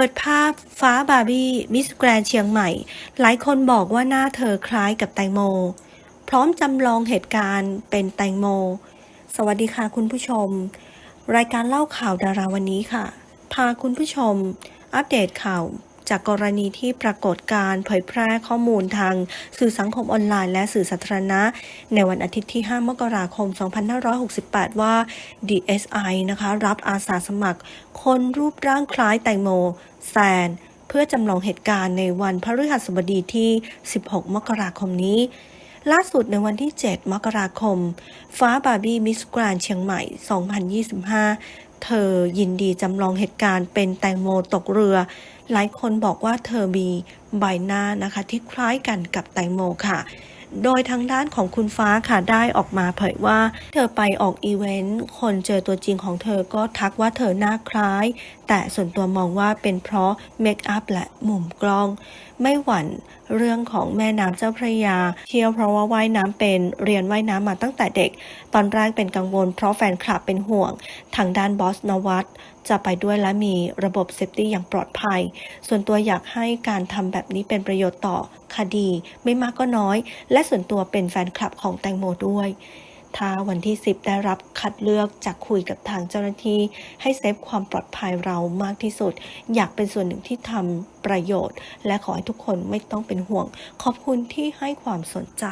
ปิดภาพฟ้าบาร์บี้มิสแกรนเชียงใหม่ หลายคนบอกว่าหน้าเธอคล้ายกับแตงโม พร้อมจำลองเหตุการณ์เป็นแตงโม สวัสดีค่ะคุณผู้ชม รายการเล่าข่าวดาราวันนี้ค่ะ พาคุณผู้ชม อัปเดตข่าว จากกรณีที่ปรากฏการเผยแพร่ข้อมูลทางสื่อสังคมออนไลน์และสื่อสาธารณะ ในวันอาทิตย์ที่ 5 มกราคม 2568 ว่า DSI นะคะ รับอาสาสมัคร คนรูปร่างคล้ายแตงโมแซนเพื่อจำลองเหตุการณ์ในวันพฤหัสบดีที่ 16 มกราคมนี้ ล่าสุดในวันที่ 7 มกราคม ฟ้าบาร์บี้มิสกรานเชียงใหม่ 2025 เธอยินดีจำลองเหตุการณ์เป็นแตงโมตกเรือ หลายคนบอกว่าเธอมีใบหน้านะคะที่คล้ายกันกับแตงโมค่ะ โดยทางด้านของคุณฟ้าค่ะได้ออกมาเผยว่า เธอไปออกอีเวนต์คนเจอตัวจริงของเธอก็ทักว่าเธอหน้าคล้าย แต่ส่วนตัวมองว่าเป็นเพราะเมคอัพและมุมกล้อง ไม่หวั่นเรื่องของแม่น้ำเจ้าพระยาเที่ยวเพราะว่าว่ายน้ำเป็นเรียนว่ายน้ำมาตั้งแต่เด็ก ตอนแรกเป็นกังวลเพราะแฟนคลับเป็นห่วง ทางด้านบอสนวัตจะไปด้วยและมีระบบเซฟตี้อย่างปลอดภัย ส่วนตัวอยากให้การทำแบบนี้เป็นประโยชน์ต่อ คดีไม่มากก็น้อย และส่วนตัวเป็นแฟนคลับของแตงโมด้วย ถ้าวันที่ 10 ได้รับคัดเลือกจากคุยกับทางเจ้าหน้าที่ ให้เซฟความปลอดภัยเรามากที่สุด อยากเป็นส่วนหนึ่งที่ทำประโยชน์ และขอให้ทุกคนไม่ต้องเป็นห่วง ขอบคุณที่ให้ความสนใจ